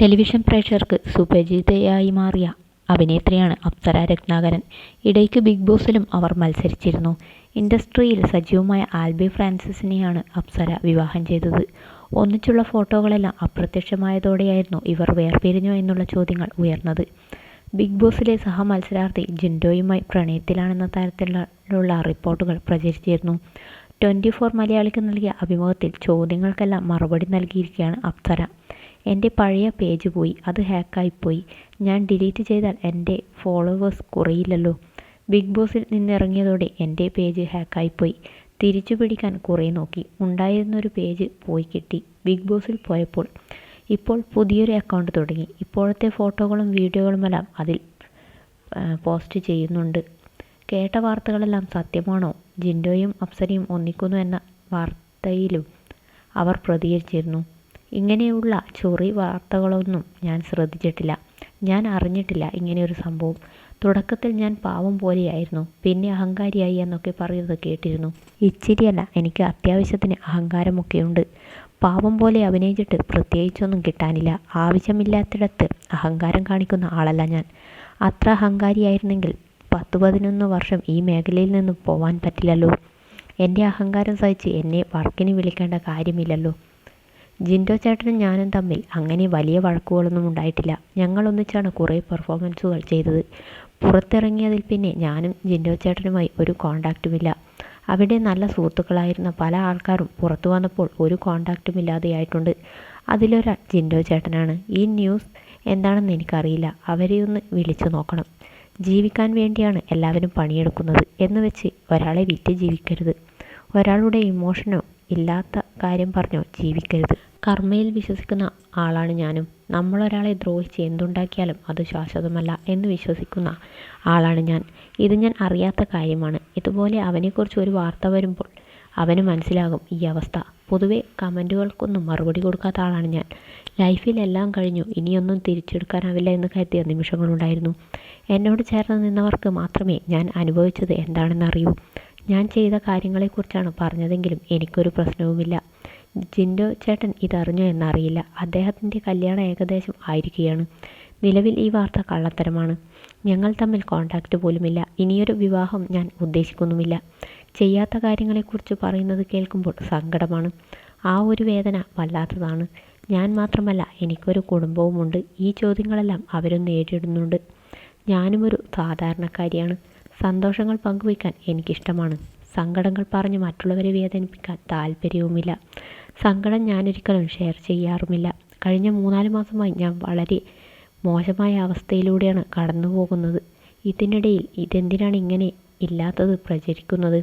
Television പ്രേക്ഷകർക്ക് സുപരിചിതയായി മാറിയ അഭിനേത്രിയാണ് അപ്സര രത്നാകരൻ. ഇടയ്ക്ക് ബിഗ് ബോസിലും അവർ മത്സരിച്ചിരുന്നു. ഇൻഡസ്ട്രിയിൽ സജീവമായ ആൽബി ഫ്രാൻസിസിനെയാണ് അപ്സര വിവാഹം ചെയ്തത്. ഒന്നിച്ചുള്ള ഫോട്ടോകളെല്ലാം അപ്രത്യക്ഷമായതോടെയായിരുന്നു ഇവർ വേർപിരിഞ്ഞോ എന്നുള്ള ചോദ്യങ്ങൾ ഉയർന്നത്. ബിഗ് ബോസിലെ സഹമത്സരാർത്ഥി ജിൻഡോയുമായി പ്രണയത്തിലാണെന്ന തരത്തിലുള്ള റിപ്പോർട്ടുകൾ പ്രചരിച്ചിരുന്നു. ട്വന്റി ഫോർ മലയാളിക്ക് നൽകിയ അഭിമുഖത്തിൽ ചോദ്യങ്ങൾക്കെല്ലാം മറുപടി നൽകിയിരിക്കുകയാണ് അപ്സര. എന്റെ പഴയ പേജ് പോയി. അത് ഹാക്കായിപ്പോയി. ഞാൻ ഡിലീറ്റ് ചെയ്താൽ എന്റെ ഫോളോവേഴ്സ് കുറയില്ലല്ലോ. ബിഗ് ബോസിൽ നിന്നിറങ്ങിയതോടെ എന്റെ പേജ് ഹാക്കായിപ്പോയി. തിരിച്ചു പിടിക്കാൻ കുറേ നോക്കി. ഉണ്ടായിരുന്നൊരു പേജ് പോയി കിട്ടി ബിഗ് ബോസിൽ പോയപ്പോൾ. ഇപ്പോൾ പുതിയൊരു അക്കൗണ്ട് തുടങ്ങി. ഇപ്പോഴത്തെ ഫോട്ടോകളും വീഡിയോകളുമെല്ലാം അതിൽ പോസ്റ്റ് ചെയ്യുന്നുണ്ട്. കേട്ട വാർത്തകളെല്ലാം സത്യമാണോ ജിൻഡോയും അപ്സരയും ഒന്നിക്കുന്നു എന്ന വാർത്തയിലും അവർ പ്രതികരിച്ചിരുന്നു. ഇങ്ങനെയുള്ള ചൊറി വാർത്തകളൊന്നും ഞാൻ ശ്രദ്ധിച്ചിട്ടില്ല. ഞാൻ അറിഞ്ഞിട്ടില്ല ഇങ്ങനെയൊരു സംഭവം. തുടക്കത്തിൽ ഞാൻ പാവം പോലെയായിരുന്നു. പിന്നെ അഹങ്കാരിയായി എന്നൊക്കെ പറയുന്നത് കേട്ടിരുന്നു. ഇച്ചിരിയല്ല എനിക്ക് അത്യാവശ്യത്തിന് അഹങ്കാരമൊക്കെയുണ്ട്. പാവം പോലെ അഭിനയിച്ചിട്ട് പ്രത്യേകിച്ചൊന്നും കിട്ടാനില്ല. ആവശ്യമില്ലാത്തിടത്ത് അഹങ്കാരം കാണിക്കുന്ന ആളല്ല ഞാൻ. അത്ര അഹങ്കാരിയായിരുന്നെങ്കിൽ പത്ത് പതിനൊന്ന് വർഷം ഈ മേഖലയിൽ നിന്ന് പോവാൻ പറ്റില്ലല്ലോ. എന്റെ അഹങ്കാരം സഹിച്ച് എന്നെ വർക്കിന് വിളിക്കേണ്ട കാര്യമില്ലല്ലോ. ജിൻഡോ ചേട്ടനും ഞാനും തമ്മിൽ അങ്ങനെ വലിയ വഴക്കുകളൊന്നും ഉണ്ടായിട്ടില്ല. ഞങ്ങൾ ഒന്നിച്ചാണ് കുറേ പെർഫോമൻസുകൾ ചെയ്തത്. പുറത്തിറങ്ങിയതിൽ പിന്നെ ഞാനും ജിൻഡോ ചേട്ടനുമായി ഒരു കോണ്ടാക്റ്റുമില്ല അവിടെ നല്ല സുഹൃത്തുക്കളായിരുന്ന പല ആൾക്കാരും പുറത്തു വന്നപ്പോൾ ഒരു കോണ്ടാക്റ്റുമില്ലാതെയായിട്ടുണ്ട് അതിലൊരാൾ ജിൻഡോ ചേട്ടനാണ്. ഈ ന്യൂസ് എന്താണെന്ന് എനിക്കറിയില്ല. അവരെയൊന്ന് വിളിച്ചു നോക്കണം. ജീവിക്കാൻ വേണ്ടിയാണ് എല്ലാവരും പണിയെടുക്കുന്നത് എന്ന് വെച്ച് ഒരാളെ വിറ്റ് ജീവിക്കരുത്. ഒരാളുടെ ഇമോഷനോ ഇല്ലാത്ത കാര്യം പറഞ്ഞോ ജീവിക്കരുത്. കർമ്മയിൽ വിശ്വസിക്കുന്ന ആളാണ് ഞാനും. നമ്മളൊരാളെ ദ്രോഹിച്ച് എന്തുണ്ടാക്കിയാലും അത് ശാശ്വതമല്ല എന്ന് വിശ്വസിക്കുന്ന ആളാണ് ഞാൻ. ഇത് ഞാൻ അറിയാത്ത കാര്യമാണ്. ഇതുപോലെ അവനെക്കുറിച്ച് ഒരു വാർത്ത വരുമ്പോൾ അവന് മനസ്സിലാകും ഈ അവസ്ഥ. പൊതുവെ കമന്റുകൾക്കൊന്നും മറുപടി കൊടുക്കാത്ത ആളാണ് ഞാൻ. ലൈഫിലെല്ലാം കഴിഞ്ഞു ഇനിയൊന്നും തിരിച്ചെടുക്കാനാവില്ല എന്ന് കരുതിയ നിമിഷങ്ങളുണ്ടായിരുന്നു. എന്നോട് ചേർന്ന് നിന്നവർക്ക് മാത്രമേ ഞാൻ അനുഭവിച്ചത് എന്താണെന്ന് അറിയൂ ഞാൻ ചെയ്ത കാര്യങ്ങളെക്കുറിച്ചാണ് പറഞ്ഞതെങ്കിലും എനിക്കൊരു പ്രശ്നവുമില്ല. ജിൻഡോ ചേട്ടൻ ഇതറിഞ്ഞോ എന്നറിയില്ല. അദ്ദേഹത്തിന്റെ കല്യാണം ഏകദേശം ആയിരിക്കുകയാണ്. നിലവിൽ ഈ വാർത്ത കള്ളത്തരമാണ്. ഞങ്ങൾ തമ്മിൽ കോണ്ടാക്റ്റ് പോലുമില്ല. ഇനിയൊരു വിവാഹം ഞാൻ ഉദ്ദേശിക്കുന്നുമില്ല. ചെയ്യാത്ത കാര്യങ്ങളെക്കുറിച്ച് പറയുന്നത് കേൾക്കുമ്പോൾ സങ്കടമാണ്. ആ ഒരു വേദന വല്ലാത്തതാണ്. ഞാൻ മാത്രമല്ല എനിക്കൊരു കുടുംബവുമുണ്ട്. ഈ ചോദ്യങ്ങളെല്ലാം അവരും നേരിടുന്നുണ്ട്. ഞാനുമൊരു സാധാരണക്കാരിയാണ്. സന്തോഷങ്ങൾ പങ്കുവയ്ക്കാൻ എനിക്കിഷ്ടമാണ്. സങ്കടങ്ങൾ പറഞ്ഞ് മറ്റുള്ളവരെ വേദനിപ്പിക്കാൻ താല്പര്യവുമില്ല സങ്കടം ഞാനൊരിക്കലും ഷെയർ ചെയ്യാറുമില്ല. കഴിഞ്ഞ മൂന്നാൽ മാസമായി ഞാൻ വളരെ മോശമായ അവസ്ഥയിലൂടെയാണ് കടന്നു പോകുന്നത് ഇതിനിടയിൽ ഇതെന്തിനാണ് ഇങ്ങനെ ഇല്ലാത്തത് പ്രചരിക്കുന്നത്.